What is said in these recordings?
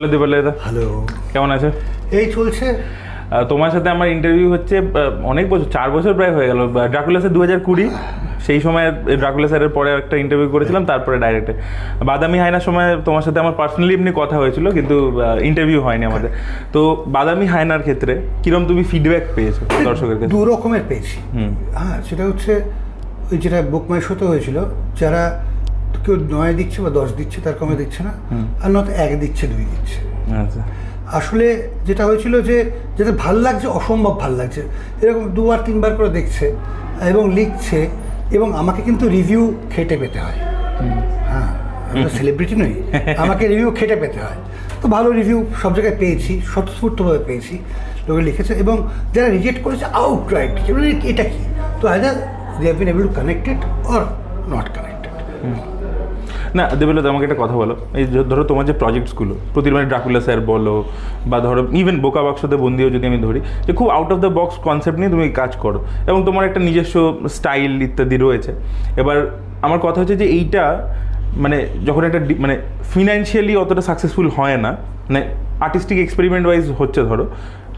Hello দেবালয়দা hello. কেমন আছে? এই চলছে। তোমার সাথে আমার ইন্টারভিউ হচ্ছে অনেক বছর চার বছর প্রায় হয়ে গেল। ড্রাকুলা স্যার দু হাজার কুড়ি সেই সময় ড্রাকুলা স্যারের পরে একটা ইন্টারভিউ করেছিলাম তারপরে ডাইরেক্টে বাদামি হায়নার সময় তোমার সাথে আমার পার্সোনালি এমনি কথা হয়েছিল কিন্তু ইন্টারভিউ হয়নি আমাদের। তো বাদামি হায়নার ক্ষেত্রে কিরম তুমি ফিডব্যাক পেয়েছ দর্শকের কাছে? দু রকমের পেয়েছি। হ্যাঁ সেটা হচ্ছে ওই যেটা বুক মাই শোতে হয়েছিল যারা কেউ নয় দিচ্ছে বা দশ দিচ্ছে তার কমে দিচ্ছে না। আর নয়তো এক দিচ্ছে দুই দিচ্ছে। আচ্ছা। আসলে যেটা হয়েছিল যে যেটা ভালো লাগছে অসম্ভব ভালো লাগছে। এরকম দুবার তিনবার করে দেখছে এবং লিখছে এবং আমাকে কিন্তু রিভিউ খেটে পেতে হয়। হ্যাঁ আমি তো সেলিব্রিটি নই। আমাকে রিভিউ খেটে পেতে হয়। তো ভালো রিভিউ সব জায়গায় পেয়েছি স্বতঃস্ফূর্তভাবে পেয়েছি। লোকে লিখেছে এবং যারা রিজেক্ট করেছে আউট রাইট এটা কি? তো either they have been able to connected or not connected না দেবেলো আমাকে একটা কথা বলো। এই ধরো তোমার যে প্রজেক্টসগুলো প্রতিদিন মানে ড্রাকুলা স্যার বলো, বা ধরো ইভেন বোকা বাক্সতে বন্দিও যদি আমি ধরি, যে খুব out of the box concept নিয়ে তুমি কাজ করো। এবং তোমার একটা নিজস্ব স্টাইল ইত্যাদি রয়েছে। এবার আমার কথা হচ্ছে যে এইটা মানে যখন একটা মানে ফিনান্সিয়ালি অতটা সাকসেসফুল হয় না মানে আর্টিস্টিক এক্সপেরিমেন্ট ওয়াইজ হচ্ছে ধরো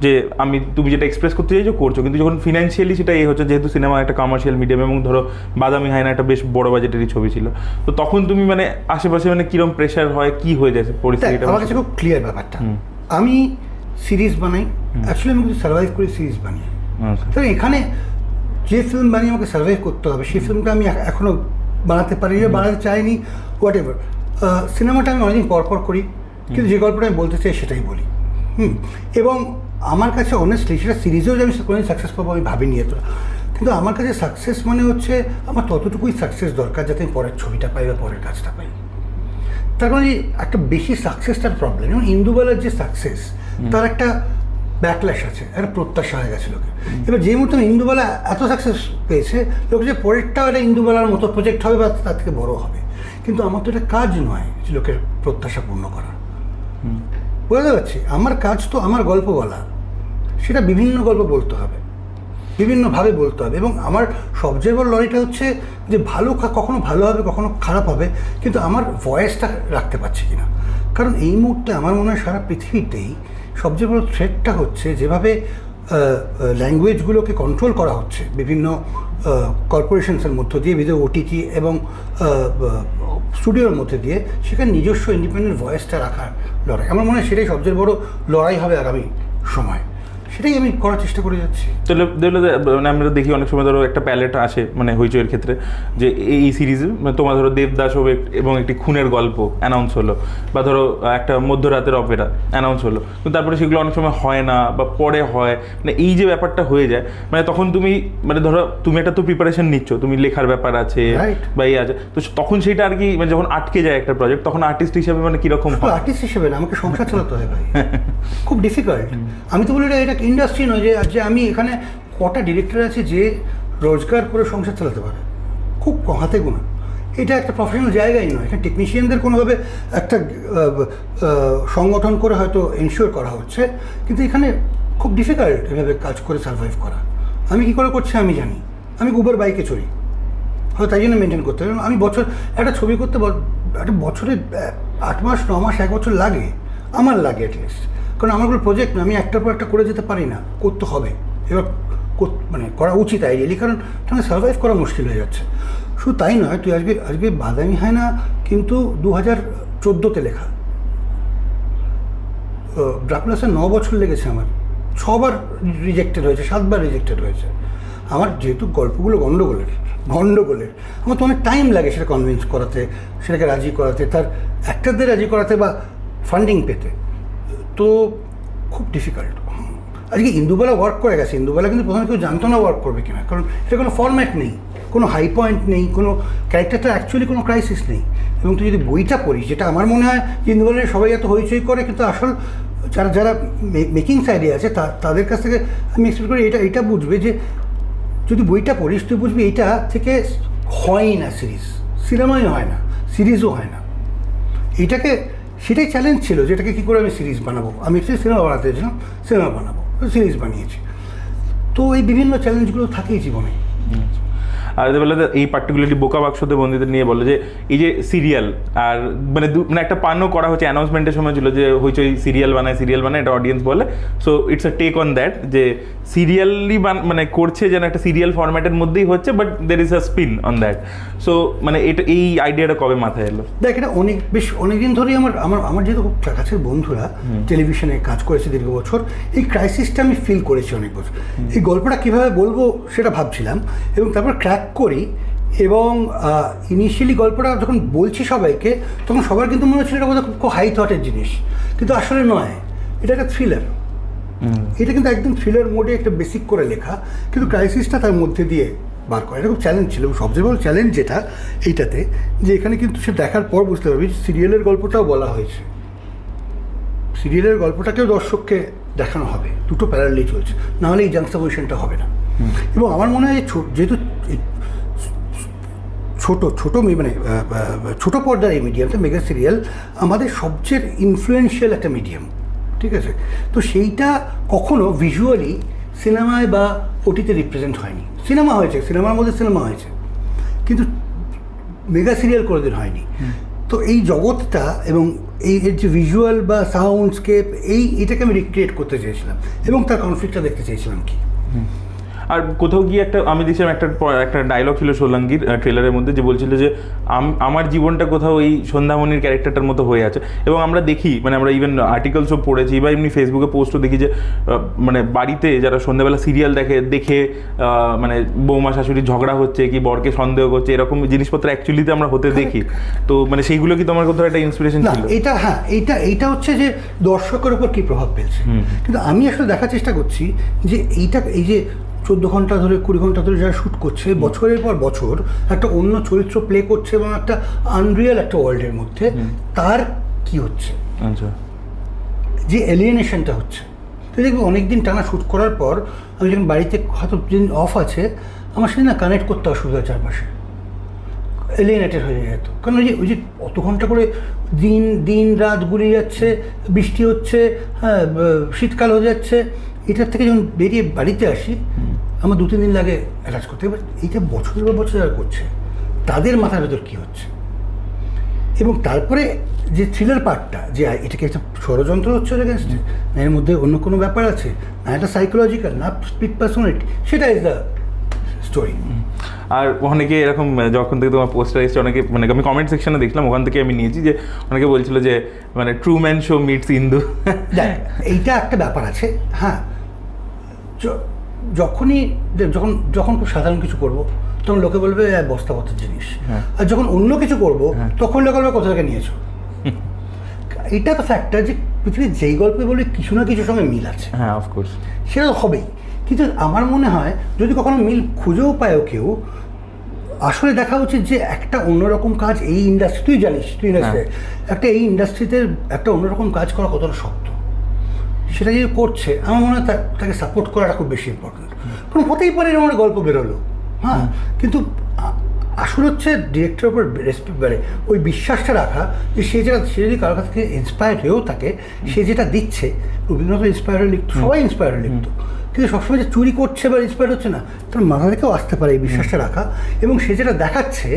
যে আমি তুমি যেটা এক্সপ্রেস করতে চাইছো করছ। কিন্তু যখন ফিনান্সিয়ালি সেটা এই হচ্ছে যেহেতু সিনেমা একটা কমার্শিয়াল মিডিয়াম এবং ধরো বাদামি হায়না একটা বেশ বড় বাজেটেরই ছবি ছিল। তো তখন তুমি মানে আশেপাশে মানে কিরম প্রেশার হয় কি হয়ে যায় পরিস্থিতিটা? আমার কাছে খুব ক্লিয়ার ব্যাপারটা। আমি সিরিজ বানাই অ্যাকচুয়ালি আমি কিন্তু সার্ভাইভ করে সিরিজ বানিয়ে। আচ্ছা। তো এখানে যে ফিল্ম বানিয়ে আমাকে সার্ভাইভ করতে হবে সেই ফিল্মটা আমি এখনও বানাতে পারি বা বানাতে চাইনি হোয়াট এভার সিনেমাটা আমি অনেকদিন পর পর করি কিন্তু যে গল্পটা আমি বলতে চাই সেটাই বলি। হুম। এবং আমার কাছে অনেস্টলি সেটা সিরিজেও যে আমি কোনোদিন সাকসেস পাবো আমি ভাবিনি এত কিন্তু আমার কাছে সাকসেস মানে হচ্ছে আমার ততটুকুই সাকসেস দরকার যাতে আমি পরের ছবিটা পাই বা পরের কাজটা পাই। তার মানে একটা বেশি সাকসেসটার প্রবলেম যেমন ইন্দুবালার যে সাকসেস তার একটা ব্যাকল্যাশ আছে একটা প্রত্যাশা হয়ে গেছে লোকে এবার যে মতো ইন্দুবালা এত সাকসেস পেয়েছে লোক যে পরেরটাও একটা ইন্দুবালার মতো প্রজেক্ট হবে বা তার থেকে বড় হবে। কিন্তু আমার তো এটা কাজ নয় যে লোকের প্রত্যাশা পূর্ণ করা। বুঝতে পারছি? আমার কাজ তো আমার গল্প বলা। সেটা বিভিন্ন গল্প বলতে হবে, বিভিন্নভাবে বলতে হবে। এবং আমার সবচেয়ে বড় লড়াইটা হচ্ছে যে ভালো কখনো ভালো হবে, কখনো খারাপ হবে, কিন্তু আমার ভয়েসটা রাখতে পারছি কিনা। কারণ এই মুহূর্তে আমার মনে হয় সারা পৃথিবীতেই সবচেয়ে বড় থ্রেটটা হচ্ছে যেভাবে ল্যাঙ্গুয়েজগুলোকে কন্ট্রোল করা হচ্ছে। বিভিন্ন কর্পোরেশনসের মধ্য দিয়ে, বিভিন্ন ওটিটি এবং স্টুডিওর মধ্যে দিয়ে সেখানে নিজস্ব ইন্ডিপেন্ডেন্ট ভয়েসটা রাখার লড়াই। আমার মনে হয় সেটাই সবচেয়ে বড় লড়াই হবে আগামী সময়। সেটাই আমি করার চেষ্টা করে যাচ্ছি। তাহলে মানে আমরা দেখি অনেক সময় ধরো একটা প্যালেট আসে মানে হইচইয়ের ক্ষেত্রে যে এই সিরিজে মানে তোমার ধরো দেবদাস হবে এবং একটি খুনের গল্প অ্যানাউন্স হলো বা ধরো একটা মধ্যরাতের অপেরা অ্যানাউন্স হলো। কিন্তু তারপরে সেগুলো অনেক সময় হয় না বা পরে হয় মানে এই যে ব্যাপারটা হয়ে যায় মানে তখন তুমি মানে ধরো তুমি একটা তো প্রিপারেশন নিচ্ছ তুমি লেখার ব্যাপার আছে. বা এই আছে তো তখন সেটা আর কি মানে যখন আটকে যায় একটা প্রজেক্ট তখন আর্টিস্ট হিসাবে মানে কীরকম আর্টিস্ট হিসেবে না আমাকে সংসার চালাতে হয় ভাই। খুব ডিফিকাল্ট আমি তো বলি এটা ইন্ডাস্ট্রি নয় যে যে আমি এখানে কটা ডিরেক্টর আছে যে রোজগার করে সংসার চালাতে পারে। খুব হাতে গোনা। এটা একটা প্রফেশনাল জায়গাই নয়। এখানে টেকনিশিয়ানদের কোনোভাবে একটা সংগঠন করে হয়তো এনশিওর করা হচ্ছে, কিন্তু এখানে খুব ডিফিকাল্ট এভাবে কাজ করে সার্ভাইভ করা। আমি কী করে করছি আমি জানি। আমি উবার বাইকে চড়ি। হয়তো তাই জন্য মেনটেন করতে হবে আমি বছর, একটা ছবি করতে একটা বছরে আট মাস, ন মাস, এক বছর লাগে। আমার লাগে অ্যাটলিস্ট কারণ আমার কোনো প্রজেক্ট না, আমি একটার পর একটা করে যেতে পারি না। করতে হবে। এবার মানে করা উচিত আইডিয়ালি কারণ তাহলে সার্ভাইভ করা মুশকিল হয়ে যাচ্ছে। শুধু তাই নয়, তুই আজকে আজকে বাদামি হয় না, কিন্তু দু হাজার চোদ্দোতে লেখা। ড্রাকুলাসে ন বছর লেগেছে আমার। ছবার রিজেক্টেড হয়েছে, সাতবার রিজেক্টেড হয়েছে। আমার যেহেতু গল্পগুলো গণ্ডগোলের গণ্ডগোলের আমার তো অনেক টাইম লাগে সেটা কনভিন্স করাতে, সেটাকে রাজি করাতে, তার অ্যাক্টারদের রাজি করাতে বা ফান্ডিং পেতে। তো খুব ডিফিকাল্ট আজকে ইন্দুবেলা ওয়ার্ক করে গেছে। ইন্দুবেলা কিন্তু প্রথমে কেউ জানতো না ওয়ার্ক করবে কিনা। কারণ এটা কোনো ফরম্যাট নেই। কোনো হাই পয়েন্ট নেই। কোনো ক্যারেক্টারটা অ্যাকচুয়ালি কোনো ক্রাইসিস নেই। এবং তুই যদি বইটা পড়িস, যেটা আমার মনে হয় যে ইন্দুবেলার সবাই এত হইচই করে, কিন্তু আসল যারা যারা মেকিং সাইডে আছে তাদের কাছ থেকে আমি এক্সপেক্ট করি এটা এটা বুঝবে যে যদি বইটা পড়িস, তুই বুঝবি এইটা থেকে হয়ই না সিরিজ সিনেমাই হয় না। সিরিজও হয় না। এইটাকে সেটাই চ্যালেঞ্জ ছিল যেটাকে কী করে আমি সিরিজ বানাবো। আমি সেই সিনেমা বানাতে চেয়েছিলাম সিনেমা বানাবো। সিরিজ বানিয়েছি। তো এই বিভিন্ন চ্যালেঞ্জগুলো থাকেই জীবনে। আর বলে এই পার্টিকুলারলি বোকা বাক্সতে বন্দীদের নিয়ে বলে যে এই যে সিরিয়াল আর মানে মানে একটা পানও করা হচ্ছে অ্যানাউন্সমেন্টের সময় ছিল যে হইচই সিরিয়াল বানায় সিরিয়াল বানায় এটা অডিয়েন্স বলে। So it's a take on that যে সিরিয়ালি মানে করছে যেন একটা সিরিয়াল ফরম্যাটের মধ্যেই হচ্ছে but there is a spin on that so মানে এটা এই আইডিয়াটা কবে মাথায় এলো? দেখ এটা অনেক বেশ অনেকদিন ধরেই আমার আমার আমার যেহেতু খুব কাছের বন্ধুরা টেলিভিশনে কাজ করেছে দীর্ঘ বছর এই ক্রাইসিসটা আমি ফিল করেছি অনেক বছর। এই গল্পটা কীভাবে বলব সেটা ভাবছিলাম এবং তারপর ক্র্যাক করি এবং ইনিশিয়ালি গল্পটা যখন বলছি সবাইকে তখন সবার কিন্তু মনে হচ্ছিল এটা বোধহয় খুব হাই থটের জিনিস। কিন্তু আসলে নয়। এটা একটা থ্রিলার এটা কিন্তু একদম থ্রিলার মোডে একটা বেসিক করে লেখা। কিন্তু ক্রাইসিসটা তার মধ্যে দিয়ে বার করে। এটা খুব চ্যালেঞ্জ ছিল। এবং সবচেয়ে বড় চ্যালেঞ্জ যেটা এইটাতে যে এখানে কিন্তু সে দেখার পর বুঝতে পারবি সিরিয়ালের গল্পটাও বলা হয়েছে। সিরিয়ালের গল্পটাকেও দর্শককে দেখানো হবে। দুটো প্যারালি চলছে। নাহলে এই জাংসাপোজিশনটা হবে না। এবং আমার মনে হয় যেহেতু ছোট ছোট মানে ছোট পর্দার এই মিডিয়ামটা মেগা সিরিয়াল আমাদের সবচেয়ে ইনফ্লুয়েন্সিয়াল একটা মিডিয়াম ঠিক আছে? তো সেইটা কখনো ভিজুয়ালি সিনেমায় বা ওটিতে রিপ্রেজেন্ট হয়নি। সিনেমা হয়েছে সিনেমার মধ্যে সিনেমা হয়েছে কিন্তু মেগা সিরিয়াল কোনোদিন হয়নি। তো এই জগৎটা এবং এই এর যে ভিজুয়াল বা সাউন্ডস্কেপ এই এটাকে আমি রিক্রিয়েট করতে চেয়েছিলাম এবং তার কনফ্লিক্টটা দেখতে চেয়েছিলাম কি? আর কোথাও গিয়ে একটা আমি দেখছিলাম একটা একটা ডায়লগ ছিল সোলাঙ্গির ট্রেলারের মধ্যে যে বলছিল যে আম- আমার জীবনটা কোথাও এই সন্ধ্যামণির ক্যারেক্টারটার মতো হয়ে আছে। এবং আমরা দেখি মানে আমরা ইভেন আর্টিকেলসও পড়েছি বা এমনি ফেসবুকে পোস্টও দেখি যে মানে বাড়িতে যারা সন্ধ্যাবেলা সিরিয়াল দেখে দেখে মানে বৌমা শাশুড়ি ঝগড়া হচ্ছে কি বরকে সন্দেহ করছে এরকম জিনিসপত্র অ্যাকচুয়ালিতে আমরা হতে দেখি। তো মানে সেইগুলো কি তোমার কোথাও একটা ইন্সপিরেশন ছিল? এটা হ্যাঁ এইটা এইটা হচ্ছে যে দর্শকের উপর কী প্রভাব ফেলছে। কিন্তু আমি আসলে দেখার চেষ্টা করছি যে এইটা এই যে চোদ্দ ঘণ্টা ধরে কুড়ি ঘণ্টা ধরে যারা শ্যুট করছে বছরের পর বছর একটা অন্য চরিত্র প্লে করছে এবং একটা আনরিয়াল একটা ওয়ার্ল্ডের মধ্যে তার কি হচ্ছে? আচ্ছা। যে এলিয়েনেশনটা হচ্ছে। তুই দেখবি অনেক দিন টানা শ্যুট করার পর আমি যখন বাড়িতে হয়তো যেদিন অফ আছে আমার সাথে না কানেক্ট করতে অসুবিধা চারপাশে। এলিয়েনেটেড হয়ে যেত কারণ ওই যে ওই যে অত ঘণ্টা করে দিন দিন রাত গুলিয়ে যাচ্ছে বৃষ্টি হচ্ছে হ্যাঁ শীতকাল হয়ে যাচ্ছে এটার থেকে যখন বেরিয়ে বাড়িতে আসি আমার দু তিন দিন লাগে অ্যাটাচ করতে। এবার এইটা বছরের পর বছর যারা করছে তাদের মাথার ভেতর কী হচ্ছে? এবং তারপরে যে থ্রিলার পার্টটা যে এটাকে একটা ষড়যন্ত্র হচ্ছে ওর এগেনস্টে না এর মধ্যে অন্য কোনো ব্যাপার আছে? না এটা সাইকোলজিক্যাল না স্পিড পার্সোনালিটি সেটা ইজ দ্য স্টোরি আর অনেকে এরকম যখন থেকে তোমার পোস্টার এসেছে অনেকে মানে আমি কমেন্ট সেকশনে দেখলাম ওখান থেকে আমি নিয়েছি যে অনেকে বলছিল যে মানে Truman show meets Indu এইটা একটা ব্যাপার আছে। হ্যাঁ যখনই যখন যখন খুব সাধারণ কিছু করব তখন লোকে বলবে "এ, বস্তাপত্রের জিনিস। হ্যাঁ। আর যখন অন্য কিছু করব তখন লোকে বলবে কোথা থেকে নিয়েছো? এটা তো ফ্যাক্টর যে পৃথিবীর যেই গল্পে বলি কিছু না কিছুর সঙ্গে মিল আছে। হ্যাঁ অফকোর্স সেটা তো হবেই। কিন্তু আমার মনে হয় যদি কখনো মিল খুঁজেও পায়ও কেউ আসলে দেখা উচিত যে একটা অন্যরকম কাজ এই ইন্ডাস্ট্রি তুই জানিস তুই ইন্ডাস্ট্রি একটা এই ইন্ডাস্ট্রিতে একটা অন্যরকম কাজ করা কতটা শক্ত? সেটা যে করছে আমার মনে হয় তাকে সাপোর্ট করাটা খুব বেশি ইম্পর্টেন্ট কোনো হতেই পারে এরকম গল্প বেরোলো। হ্যাঁ? কিন্তু আসল হচ্ছে ডিরেক্টরের উপর রেসপেক্ট বেড়ে ওই বিশ্বাসটা রাখা যে সে যেটা সে যদি কারোর কাছ থেকে ইন্সপায়ার হয়েও থাকে সে যেটা দিচ্ছে রবীন্দ্রনাথ ইন্সপায়ার লিখতো সবাই ইন্সপায়ার লিখতো। কিন্তু সবসময় যে চুরি করছে বা ইন্সপায়ার হচ্ছে না তার মাথা থেকেও আসতে পারে এই বিশ্বাসটা রাখা। এবং সে যেটা দেখাচ্ছে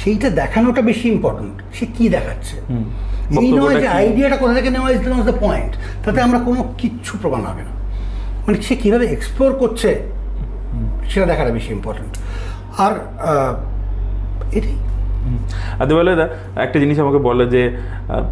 সেইটা দেখানোটা বেশি ইম্পর্টেন্ট সে কী দেখাচ্ছে? এই নয় যে আইডিয়াটা কোথা থেকে নেওয়া ইজ দ্য পয়েন্ট তাতে আমরা কোনো কিচ্ছু প্রমাণ হবে না। মানে সে কীভাবে এক্সপ্লোর করছে সেটা দেখাটা বেশি ইম্পর্টেন্ট আর এটাই। আর বলে দা একটা জিনিস আমাকে বলো যে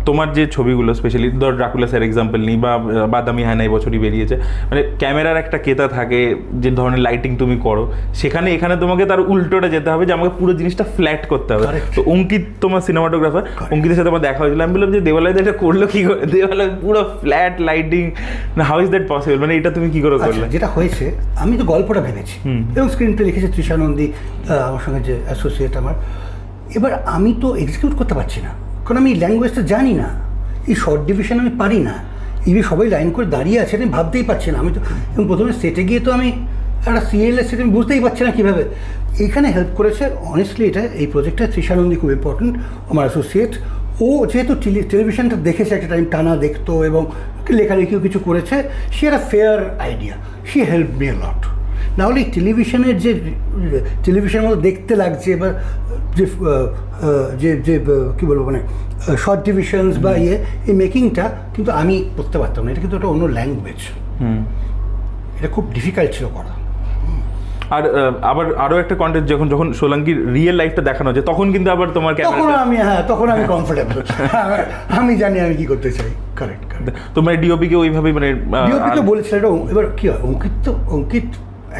তোমার যে ছবিগুলো স্পেশালি ধর ড্রাকুলা স্যার এক্সাম্পল নিই বা বাদামি হায়না এই বছরই বেরিয়েছে মানে ক্যামেরার একটা কেতা থাকে যে ধরনের লাইটিং তুমি করো সেখানে এখানে তোমাকে তার উল্টোটা যেতে হবে যে আমাকে পুরো জিনিসটা ফ্ল্যাট করতে হবে. তো অঙ্কিত তোমার সিনেমাটোগ্রাফার অঙ্কিতের সাথে আমার দেখা হয়েছিল। আমি বললাম যে দেওয়ালয় এটা করল কি করে? দেওয়ালয় পুরো ফ্ল্যাট লাইটিং না হাউ ইজ দ্যাট পসিবল মানে এটা তুমি কি করে আচ্ছা করলে? যেটা হয়েছে আমি তো গল্পটা ভেবেছি এবং স্ক্রিনটা লিখেছে তৃষা নন্দী আহ, আমার সঙ্গে যে অ্যাসোসিয়েট আমার। এবার আমি তো এক্সিকিউট করতে পারছি না। কারণ আমি ল্যাঙ্গুয়েজটা জানি না। এই শর্ট ডিভিশন আমি পারি না। ইভি সবাই লাইন করে দাঁড়িয়ে আছে, আমি ভাবতেই পারছি না। আমি তো এবং প্রথমে সেটে গিয়ে তো আমি একটা সিরিয়াল সেটে আমি বুঝতেই পারছি না কীভাবে। এইখানে হেল্প করেছে অনেস্টলি এটা এই প্রজেক্টটা তৃষানন্দী খুব ইম্পর্টেন্ট আমার অ্যাসোসিয়েট ও যেহেতু টেলি- টেলিভিশনটা দেখেছে একটা টাইম টানা দেখতো এবং লেখালেখিও কিছু করেছে সে একটা ফেয়ার আইডিয়া সে হেল্প মি লট না হলে এই টেলিভিশনের যে টেলিভিশনের মতো দেখতে লাগছে বা যে যে যে কী বলব মানে শর্ট ডিভিশনস বা ইয়ে এই মেকিংটা কিন্তু আমি করতে পারতাম না। এটা কিন্তু একটা অন্য ল্যাঙ্গুয়েজ হুম। এটা খুব ডিফিকাল্ট ছিল করা। আর আবার আরও একটা কন্টেন্ট যখন যখন সোলাঙ্কির রিয়েল লাইফটা দেখানো হচ্ছে তখন কিন্তু আবার তোমার তখন আমি হ্যাঁ তখন আমি কমফোর্টেবল আমি জানি আমি কি করতে চাই। কারেক্ট কারেক্ট তোমার ডিওপি কে ওইভাবেই মানে ডিওপিকে বলেছিল এটা এবার কী হয়? অঙ্কিত তো অঙ্কিত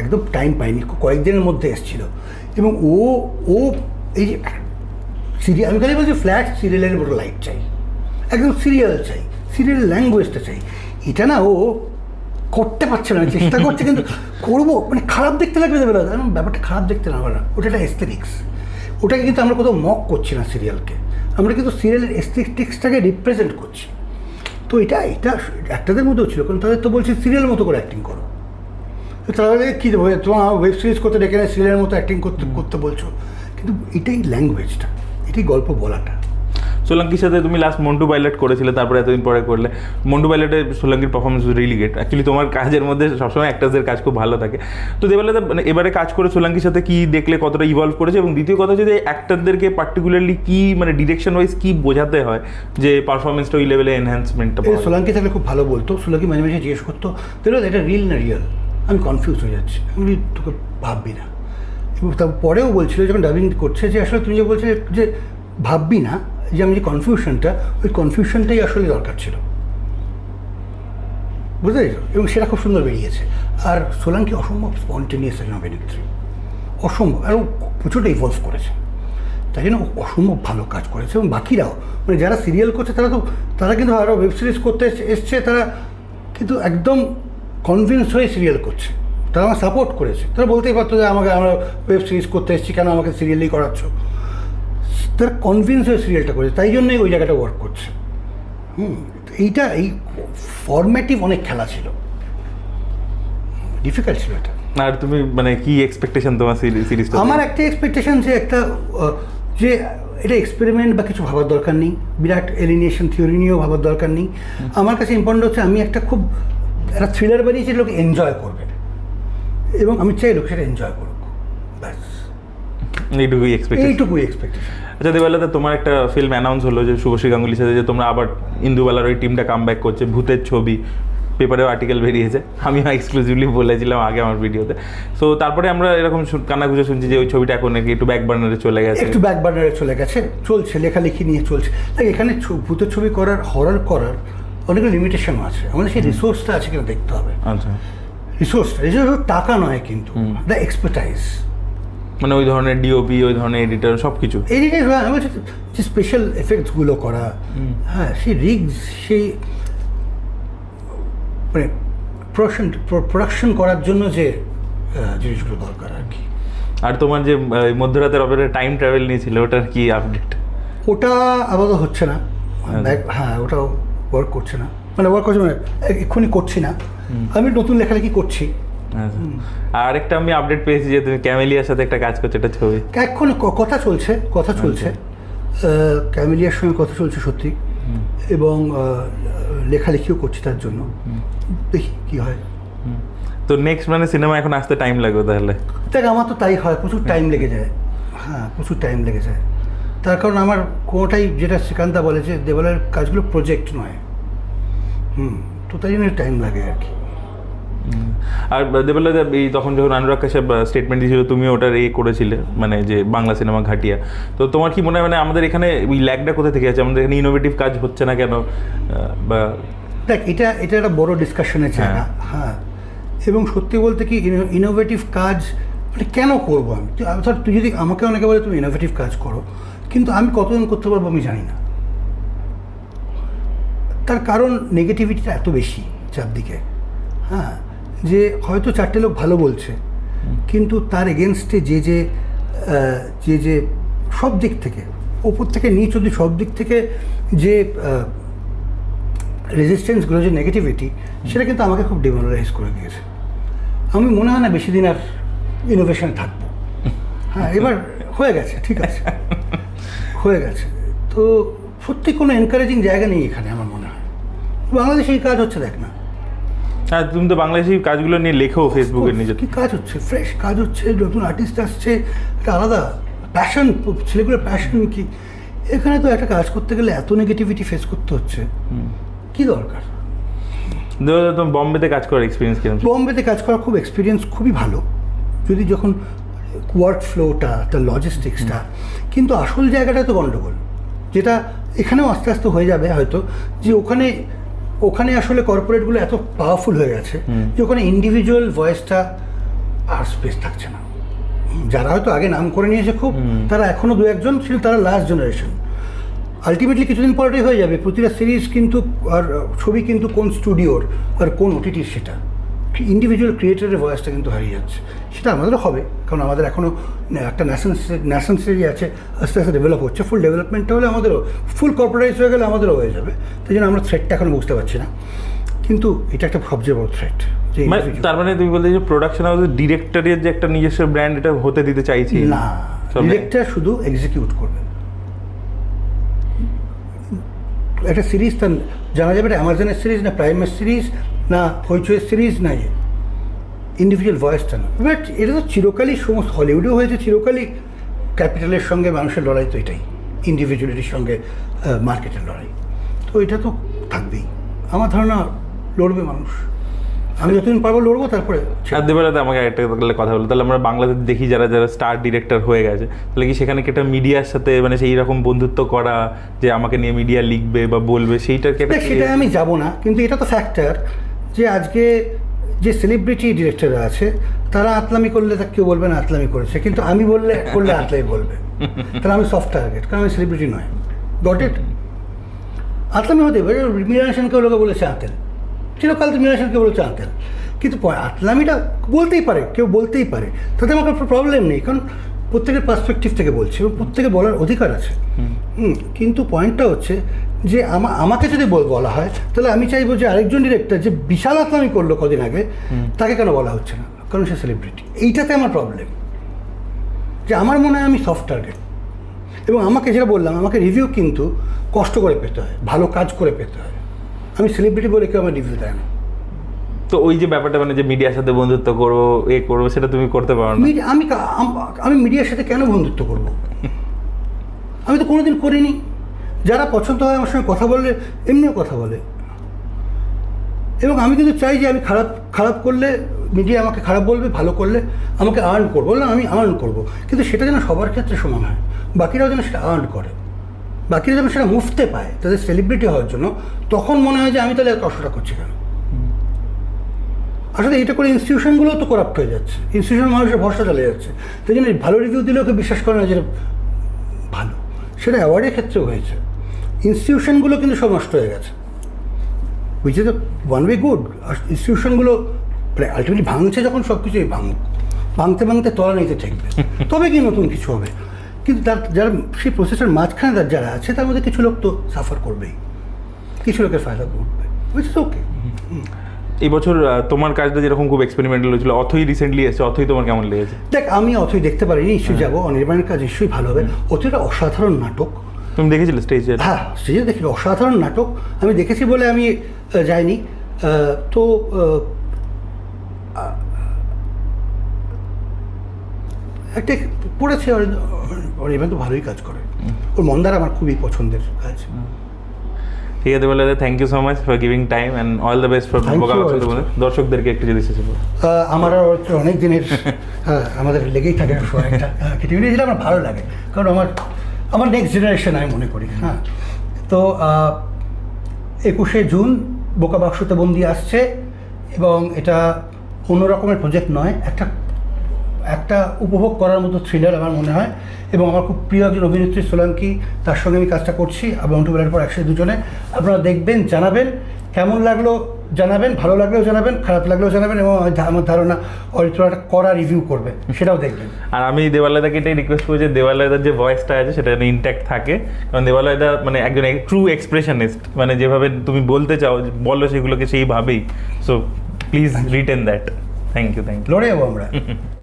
একদম টাইম পাইনি কয়েকদিনের মধ্যে এসেছিল। এবং ও ও এই যে সিরিয়াল আমি খালি বলছি ফ্ল্যাট সিরিয়ালের মতো লাইট চাই। একদম সিরিয়াল চাই সিরিয়াল ল্যাঙ্গুয়েজটা চাই। এটা না ও করতে পারছে না চেষ্টা করছে, কিন্তু করব। মানে খারাপ দেখতে লাগবে দেবে ব্যাপারটা খারাপ দেখতে না না। ওটা একটা এস্থেটিক্স ওটাকে কিন্তু আমরা কোথাও মক করছি না সিরিয়ালকে আমরা কিন্তু সিরিয়ালের এস্থেটিক্সটাকে রিপ্রেজেন্ট করছি। তো এটা এটা একটাদের মধ্যেও ছিল, কারণ তাদের তো বলছি সিরিয়াল মতো করে অ্যাক্টিং করো। তো তাহলে কী তোমার ওয়েব সিরিজ করতে ডেকে নেয় সিরিয়ালের মতো অ্যাক্টিং করতে করতে বলছো। কিন্তু এটাই ল্যাঙ্গুয়েজটা এটাই গল্প বলাটা। সোলাঙ্কির সাথে তুমি লাস্ট মন্টু পাইলট করেছিলে তারপরে এতদিন পরে করলে। মন্টু পাইলটে সোলাঙ্কির পারফরমেন্স রিলি গেট অ্যাকচুয়ালি তোমার কাজের মধ্যে সবসময় অ্যাক্টার্সদের কাজ খুব ভালো থাকে। তো দেবালে মানে এবারে কাজ করে সোলাঙ্কির সাথে কি দেখলে কতটা ইভলভ করেছে? এবং দ্বিতীয় কথা যদি অ্যাক্টারদেরকে পার্টিকুলারলি কি মানে ডিরেকশন ওয়াইজ কি বোঝাতে হয় যে পারফরমেন্সটা ওই লেভেলে এনহ্যান্সমেন্টটা সোলাঙ্কি থাকলে খুব ভালো বলতো। সোলাঙ্কি মাঝে মাঝে জিজ্ঞেস করতো এটা রিয়েল না রিয়েল আমি কনফিউজ হয়ে যাচ্ছি। আমি তোকে ভাববি না। এবং তারপরেও বলছিল, যখন ডাবিং করছে যে, আসলে তুমি যে বলছে যে ভাববি না, যে আমি যে কনফিউশনটা ওই কনফিউশনটাই আসলে দরকার ছিল। বুঝতে পেরেছ? এবং সেটা খুব সুন্দর বেরিয়েছে। আর সোলাঙ্কি অসম্ভব স্পন্টেনিয়াস একজন অভিনেত্রী। অসম্ভব আর ও প্রচুরটা ইভলভ করেছে। তাই জন্য অসম্ভব ভালো কাজ করেছে। এবং বাকিরাও মানে যারা সিরিয়াল করছে, তারা তো, তারা কিন্তু আরও ওয়েব সিরিজ করতে এসছে, তারা কিন্তু একদম কনভিন্স হয়ে সিরিয়াল করছে। তারা আমার সাপোর্ট করেছে। তারা বলতেই পারতো যে আমাকে আমরা ওয়েব সিরিজ করতে এসেছি কেন আমাকে সিরিয়ালই করাচ্ছ? তারা কনভিন্স হয়ে সিরিয়ালটা করেছে। তাই জন্যই ওই জায়গাটা ওয়ার্ক করছে। হুম এইটা এই ফরম্যাটিভ অনেক খেলা ছিল। ডিফিকাল্ট ছিল এটা। আর তুমি মানে কি এক্সপেকটেশন তোমার সিরিজটা আমার একটা এক্সপেকটেশন যে একটা যে এটা এক্সপেরিমেন্ট বা কিছু ভাবার দরকার নেই। বিরাট এলিনিয়েশন থিওরি নিয়েও ভাবার দরকার নেই। আমার কাছে ইম্পর্টেন্ট হচ্ছে আমি একটা খুব একটা থ্রিলার বানিয়েছি লোক এনজয় করবে। এবং আমি চাই লোক সেটা এনজয় করুক। ব্যাস। এইটুকুই এক্সপেকটেশন এইটুকুই এক্সপেকটেশন আচ্ছা দেবালাতে তোমার একটা ফিল্ম অ্যানাউন্স হলো যে শুভশ্রী গাঙ্গুলির সাথে যে তোমরা আবার ইন্দুবালার ওই টিমটা কাম ব্যাক করছে ভূতের ছবি। পেপারেও আর্টিকেল বেরিয়েছে। আমি এক্সক্লুসিভলি বলেছিলাম আগে আমার ভিডিওতে সো তারপরে আমরা এরকম কানাঘুষে শুনছি যে ওই ছবিটা এখন নাকি একটু ব্যাক বার্নারে চলে গেছে। একটু ব্যাক বার্নারে চলে গেছে। চলছে লেখালেখি নিয়ে চলছে। এখানে ভূতের ছবি করার হরার করার অনেকগুলো লিমিটেশন আছে। আমাদের সেই রিসোর্সটা আছে কিনা দেখতে হবে। আচ্ছা। রিসোর্সটা রিসোর্স টাকা নয় কিন্তু দ্য এক্সপার্টাইজ মানে ওই ধরনের ডিওপি ওই ধরনের এডিটর সব কিছু বলছি যে স্পেশাল এফেক্টসগুলো করা হ্যাঁ সেই রিগস সেই মানে প্রোডাকশন প্রোডাকশন করার জন্য যে জিনিসগুলো দরকার আর কি। আর তোমার যে মধ্যরাতের অপেরা টাইম ট্রাভেল নিয়েছিল ওটার কি আপডেট ওটা আপাতত হচ্ছে না। Back- হ্যাঁ ওটাও ওয়ার্ক করছে না। মানে ওয়ার্ক করছে মানে এক্ষুনি করছি না। আমি নতুন লেখালেখি করছি। আচ্ছা। আর আরেকটা আমি আপডেট পেয়েছি যে তুমি ক্যামেলিয়ার সাথে একটা কাজ করছ এটা ছবি। এখন কথা চলছে কথা চলছে। ক্যামেলিয়ার সঙ্গে কথা চলছে সত্যি। এবং লেখালেখিও করছি তার জন্য। দেখি কি হয়। তো নেক্সট মানে সিনেমা এখন আসতে টাইম লাগবে তাহলে? দেখ আমার তো তাই হয় প্রচুর টাইম লেগে যায়। হ্যাঁ প্রচুর টাইম লেগে যায়। তার কারণ আমার কোনোটাই যেটা শ্রীকান্তা বলে যে দেওয়ালের কাজগুলো প্রজেক্ট নয়। হুম তো তাই জন্য টাইম লাগে আর কি। আর দেবেলা এই তখন যখন অনুরাগ কাশ্যপ স্টেটমেন্ট দিয়েছিল তুমি ওটার এ করেছিলে মানে যে বাংলা সিনেমা ঘাটিয়া। তো তোমার কি মনে হয় মানে আমাদের এখানে ওই ল্যাগটা কোথা থেকে আছে? আমাদের এখানে ইনোভেটিভ কাজ হচ্ছে না কেন? বা দেখ এটা এটা একটা বড় ডিসকাশনের জায়গা হ্যাঁ। এবং সত্যি বলতে কি ইনোভেটিভ কাজ মানে কেন করব আমি? তুই- আমি ধর তুই যদি আমাকে অনেকে বলে তুমি ইনোভেটিভ কাজ করো কিন্তু আমি কতদিন করতে পারব আমি জানি না। তার কারণ নেগেটিভিটিটা এত বেশি চারদিকে। হ্যাঁ যে হয়তো চারটে লোক ভালো বলছে, কিন্তু তার এগেনস্টে যে যে যে যে সব দিক থেকে, ওপর থেকে নিচ অব্দি সব দিক থেকে যে রেজিস্ট্যান্সগুলো যে নেগেটিভিটি সেটা কিন্তু আমাকে খুব ডিমোরালাইজ করে দিয়েছে। আমি মনে হয় না বেশি দিন আর ইনোভেশনে থাকব। হ্যাঁ এবার হয়ে গেছে, ঠিক আছে। হয়ে গেছে। তো সত্যি কোনো এনকারেজিং জায়গা নেই এখানে আমার বাংলাদেশে এই কাজ হচ্ছে দেখ না। হ্যাঁ তুমি তো বাংলাদেশি কাজগুলো নিয়ে লেখো ফেসবুকে নিজের। কি কাজ হচ্ছে? ফ্রেশ কাজ হচ্ছে নতুন আর্টিস্ট আসছে একটা আলাদা প্যাশন ছেলেগুলোর প্যাশন কি? এখানে তো একটা কাজ করতে গেলে এত নেগেটিভিটি ফেস করতে হচ্ছে। কি দরকার? তুমি বম্বেতে কাজ করার এক্সপিরিয়েন্স কীরকম বম্বেতে কাজ করার খুব এক্সপিরিয়েন্স খুবই ভালো। যদি যখন ওয়ার্ক ফ্লোটা তার লজিস্টিক্সটা কিন্তু আসল জায়গাটা তো গণ্ডগোল যেটা এখানেও আস্তে আস্তে হয়ে যাবে হয়তো যে ওখানে ওখানে আসলে কর্পোরেটগুলো এত পাওয়ারফুল হয়ে গেছে যে ওখানে ইন্ডিভিজুয়াল ভয়েসটা আর স্পেস থাকছে না। যারা হয়তো আগে নাম করে নিয়েছে খুব তারা এখনও দু একজন ছিল তারা লাস্ট জেনারেশন আলটিমেটলি কিছুদিন পরেই হয়ে যাবে। প্রতিটা সিরিজ কিন্তু আর ছবি কিন্তু কোন স্টুডিওর আর কোন ওটিটির সেটা। ইন্ডিভিজুয়াল ক্রিয়েটারের ভয়েসটা কিন্তু হারিয়ে যাচ্ছে। সেটা আমাদেরও হবে কারণ আমাদের এখনও একটা ন্যাশন ন্যাশন সিরিজ আছে আস্তে আস্তে ডেভেলপ হচ্ছে ফুল ডেভেলপমেন্টটা হলে আমাদেরও ফুল কর্পোরাইজ হয়ে গেলে আমাদেরও হয়ে যাবে। তাই জন্য আমরা থ্রেটটা এখন বুঝতে পারছি না। কিন্তু এটা একটা সবচেয়ে বড় থ্রেট মানে তার মানে তুমি বলতে যে প্রোডাকশন হাউসের ডিরেক্টরের যে একটা নিজস্ব ব্র্যান্ড এটা হতে দিতে চাইছি? না ডিরেক্টর শুধু এক্সিকিউট করবে। একটা সিরিজ তার জানা যাবে এটা অ্যামাজনের সিরিজ না প্রাইমের সিরিজ না হইচয়ের সিরিজ না ইন্ডিভিজুয়াল ভয়েসটা না। বাট এটা তো চিরকালই সমস্ত হলিউডেও হয়েছে চিরকালই ক্যাপিটালের সঙ্গে মানুষের লড়াই তো এটাই। ইন্ডিভিজুয়ালিটির সঙ্গে মার্কেটের লড়াই। তো এটা তো থাকবেই। আমার ধারণা লড়বে মানুষ। আমি যতদিন পারব লড়বো তারপরে আর দেবেলাতে আমাকে একটা কথা বলো। তাহলে আমরা বাংলাদেশ দেখি যারা যারা স্টার ডিরেক্টর হয়ে গেছে তাহলে কি সেখানে কি একটা মিডিয়ার সাথে মানে সেই রকম বন্ধুত্ব করা যে আমাকে নিয়ে মিডিয়া লিখবে বা বলবে একটা সেটা আমি যাব না। কিন্তু এটা তো ফ্যাক্টর যে আজকে যে সেলিব্রিটি ডিরেক্টররা আছে তারা আতলামি করলে তা কেউ বলবে না আতলামি করেছে। কিন্তু আমি বললে করলে আতলামি বলবে। তাহলে আমি সফট টার্গেট কারণ আমি সেলিব্রিটি নয়। গট ইট আতলামি হতে পারে মীরা সেনকেও লোকে বলেছে আতেল। চিরকাল তো মীরা সেনকে বলেছে আতেল। কিন্তু আতলামিটা বলতেই পারে কেউ বলতেই পারে। তাতে আমার কোনো প্রবলেম নেই কারণ প্রত্যেকের পার্সপেক্টিভ থেকে বলছি এবং প্রত্যেকে বলার অধিকার আছে। হুম। কিন্তু পয়েন্টটা হচ্ছে যে আমা আমাকে যদি বল- বলা হয় তাহলে আমি চাইব যে আরেকজন ডিরেক্টর যে বিশাল আতলামি করল কদিন আগে তাকে কেন বলা হচ্ছে না? কারণ সে সেলিব্রিটি এইটাতে আমার প্রবলেম যে আমার মনে হয় আমি সফট টার্গেট এবং আমাকে যেটা বললাম আমাকে রিভিউ কিন্তু কষ্ট করে পেতে হয় ভালো কাজ করে পেতে হয়। আমি সেলিব্রিটি বলে কেউ আমার রিভিউ দেয় না। তো ওই যে ব্যাপারটা মানে যে মিডিয়ার সাথে বন্ধুত্ব করব, এ করব, সেটা তুমি করতে পারো না। আমি আমি মিডিয়ার সাথে কেন বন্ধুত্ব করব? আমি তো কোনোদিন করিনি। যারা পছন্দ হয় আমার সঙ্গে কথা বললে, এমনিও কথা বলে। এবং আমি কিন্তু চাই যে আমি খারাপ খারাপ করলে, মিডিয়া আমাকে খারাপ বলবে, ভালো করলে আমাকে আর্ন করব। না আমি আর্ন করব। কিন্তু সেটা যেন সবার ক্ষেত্রে সমান হয়, বাকিরাও যেন সেটা আর্ন করে। বাকিরা যেন সেটা মুফতে পায়, তাদের সেলিব্রিটি হওয়ার জন্য, তখন মনে হয় যে আমি তাহলে কষ্টটা করছি কেন আসলে এটা করে ইনস্টিটিউশনগুলো তো করাপ্ট হয়ে যাচ্ছে। ইনস্টিটিউশন মানুষের ভরসা চলে যাচ্ছে। তাই জন্য ভালো রিভিউ দিলেও কেউ বিশ্বাস করে না যে ভালো। সেটা অ্যাওয়ার্ডের ক্ষেত্রেও হয়েছে। ইনস্টিটিউশনগুলো কিন্তু সব নষ্ট হয়ে গেছে। Which is one way good ইনস্টিটিউশনগুলো মানে আলটিমেটলি ভাঙছে যখন সব কিছুই ভাঙ ভাঙতে ভাঙতে তলা নিতে ঠেকবে। তবে কি নতুন কিছু হবে। কিন্তু তার যারা সেই প্রসেসের মাঝখানে তার যারা আছে তার মধ্যে কিছু লোক তো সাফার করবেই। কিছু লোকের ফায়দা করবে উইচ ইজ ওকে এই বছর তোমার কাজটা যেরকম খুব এক্সপেরিমেন্টাল হয়েছিল অথই রিসেন্টলি এসেছে অথই তোমার কেমন লেগেছে? দেখ আমি অথই দেখতে পারিনি নিশ্চয়ই যাব। অনির্বাণের কাজ নিশ্চয়ই ভালো হবে। অথই একটা অসাধারণ নাটক। তুমি দেখেছিলে স্টেজে হ্যাঁ স্টেজে দেখি অসাধারণ নাটক। আমি দেখেছি বলে আমি যাইনি। তো একটা পড়েছে অনির্বাণ তো ভালোই কাজ করে। ওর মন্দার আমার খুবই পছন্দের কাজ। ঠিক আছে বলে thank you so much for giving time and all the best for বোকা দর্শকদেরকে একটু যদি শেষে আমার অনেক দিনের আমাদের লেগেই থাকে শো একটা ক্রিয়েটিভিটি যেটা আমার ভালো লাগে। কারণ আমার আমার নেক্সট জেনারেশন আমি মনে করি হ্যাঁ। তো একুশে জুন বোকা বাক্সতে বন্দি আসছে এবং এটা অন্য রকমের প্রজেক্ট নয় একটা একটা উপভোগ করার মতো থ্রিলার আমার মনে হয়। এবং আমার খুব প্রিয় একজন অভিনেত্রী সোলাঙ্কি তার সঙ্গে আমি কাজটা করছি এবং টুবেলের পর একসাথে দুজনে। আপনারা দেখবেন জানাবেন কেমন লাগল জানাবেন ভালো লাগলেও জানাবেন খারাপ লাগলেও জানাবেন এবং আমার ধারণা অরিত্র একটা কড়া রিভিউ করবে সেটাও দেখবেন। আর আমি দেওয়ালয়দাকে এটাই রিকোয়েস্ট করব যে দেওয়ালয়দার যে ভয়েসটা আছে সেটা যেন ইনট্যাক্ট থাকে। কারণ দেওয়ালয়দা মানে একজন ট্রু এক্সপ্রেশনিস্ট মানে যেভাবে তুমি বলতে চাও বলো সেগুলোকে সেইভাবেই। So please retain that thank you thank you লড়ে যাব আমরা।